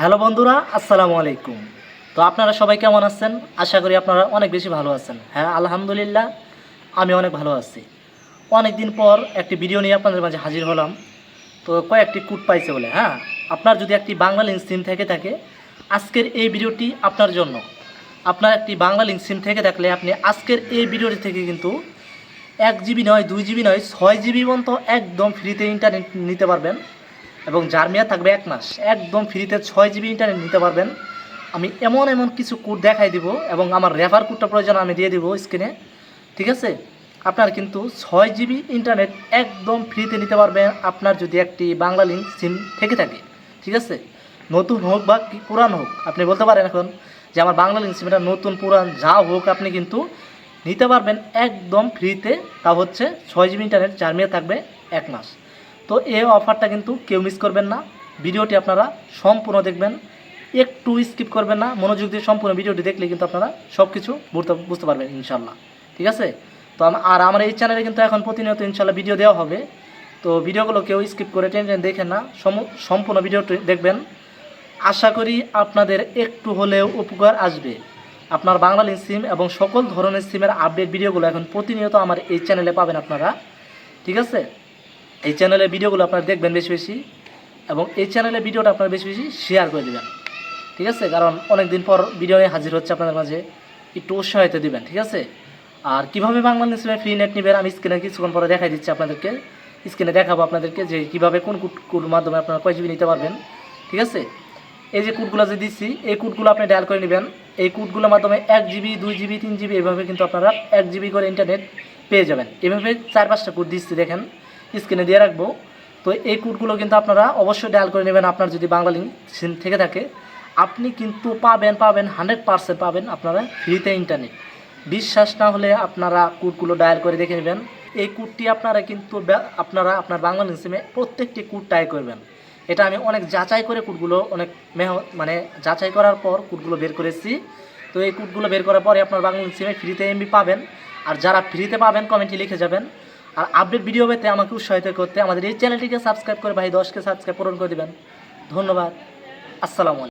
Hello বন্ধুরা, আসসালামু আলাইকুম। তো আপনারা সবাই কেমন আছেন? আশা করি আপনারা অনেক বেশি ভালো আছেন। হ্যাঁ আলহামদুলিল্লাহ, আমি অনেক ভালো আছি। অনেক দিন পর একটি ভিডিও নিয়ে আপনাদের মাঝে হাজির হলাম। তো কয়েকটি কুট পাইছে বলে হ্যাঁ? আপনার যদি একটি বাংলা লিঙ্ক সিম থেকে থাকে, আজকের এই ভিডিওটি আপনার জন্য। আপনার একটি বাংলা লিঙ্ক সিম থেকে থাকলে আপনি আজকের এই ভিডিওটি থেকে কিন্তু এক জিবি নয়, দুই জিবি নয়, ছয় জিবি পর্যন্ত একদম ফ্রিতে ইন্টারনেট নিতে পারবেন। এবং যার মেয়াদ থাকবে এক মাস। একদম ফ্রিতে ছয় জিবি ইন্টারনেট নিতে পারবেন। আমি এমন এমন কিছু কোড দেখাই দিব এবং আমার রেফার কোডটা প্রয়োজন আমি দিয়ে দিব স্ক্রিনে ঠিক আছে? আপনার কিন্তু ছয় জিবি ইন্টারনেট একদম ফ্রিতে নিতে পারবেন। আপনার যদি একটি বাংলা লিঙ্ক সিম থেকে থাকে। ঠিক আছে? নতুন হোক বা কি পুরান হোক, আপনি বলতে পারেন এখন যে আমার বাংলা লিঙ্ক সিমটা নতুন, পুরান, যা হোক আপনি কিন্তু নিতে পারবেন একদম ফ্রিতে। তা হচ্ছে ছয় জিবি ইন্টারনেট যার মেয়াদ থাকবে এক মাস। তো এই অফারটা কিন্তু কেউ মিস করবেন না। ভিডিওটি আপনারা সম্পূর্ণ দেখবেন। একটু স্কিপ করবেন না। মনোযোগ দিয়ে সম্পূর্ণ ভিডিওটি দেখলে কিন্তু আপনারা সব কিছু বুঝতে পারবেন ইনশাল্লাহ ঠিক আছে? তো আর আমার এই চ্যানেলে কিন্তু এখন প্রতিনিয়ত ইনশাল্লাহ ভিডিও দেওয়া হবে। তো ভিডিওগুলো কেউ স্কিপ করে টেন টেন দেখেন না। সম- সম্পূর্ণ ভিডিওটি দেখবেন। আশা করি আপনাদের একটু হলেও উপকার আসবে। আপনার বাংলা লিঙ্ক সিম এবং সকল ধরনের সিমের আপডেট ভিডিওগুলো এখন প্রতিনিয়ত আমার এই চ্যানেলে পাবেন আপনারা। ঠিক আছে? এই চ্যানেলের ভিডিওগুলো আপনারা দেখবেন বেশি বেশি এবং এই চ্যানেলের ভিডিওটা আপনারা বেশি বেশি শেয়ার করে দেবেন, ঠিক আছে? কারণ অনেক দিন পর ভিডিও নিয়ে হাজির হচ্ছে আপনাদের মাঝে, একটু উৎসাহিত দিবেন, ঠিক আছে? আর কীভাবে বাংলা নিউজে ফ্রি নেট নেবেন, আমি স্ক্রিনে কিছুক্ষণ পরে দেখাই দিচ্ছি আপনাদেরকে। স্ক্রিনে দেখাবো আপনাদেরকে যে কীভাবে কোন কুট কুট মাধ্যমে আপনারা কয় জিবি নিতে পারবেন, ঠিক আছে? এই যে কোডগুলো যে দিচ্ছি, এই কোডগুলো আপনি ডায়াল করে নেবেন। এই কোডগুলোর মাধ্যমে এক জিবি দুই জিবি তিন জিবি এভাবে কিন্তু আপনারা এক জিবি করে ইন্টারনেট পেয়ে যাবেন। এভাবে চার পাঁচটা কোড দিচ্ছি, দেখেন। স্ক্রিনে দিয়ে রাখব। তো এই কোডগুলো কিন্তু আপনারা অবশ্যই ডায়াল করে নেবেন আপনার যদি বাংলা লিঙ্ক সিম থেকে থাকে। আপনি কিন্তু পাবেন পাবেন হান্ড্রেড পারসেন্ট পাবেন আপনারা ফ্রিতে ইন্টারনেট বিশ্বাস না হলে আপনারা কোডগুলো ডায়াল করে দেখে নেবেন। এই কোডটি আপনারা কিন্তু আপনারা আপনার বাংলা লিঙ্ক সিমে প্রত্যেকটি কোড ট্রাই করবেন। এটা আমি অনেক যাচাই করে কোডগুলো অনেক মেহ মানে যাচাই করার পর কোডগুলো বের করেছি। তো এই কোডগুলো বের করার পরে আপনার বাংলা সিমে ফ্রিতে এমবি পাবেন। আর যারা ফ্রিতে পাবেন কমেন্টে লিখে যাবেন। আর আপডেট ভিডিও পেতে আমাকে উৎসাহিত করতে আমাদের এই চ্যানেলটিকে সাবস্ক্রাইব করে ভাই দশকে সাবস্ক্রাইব পূরণ করে দেবেন। ধন্যবাদ। আসসালামু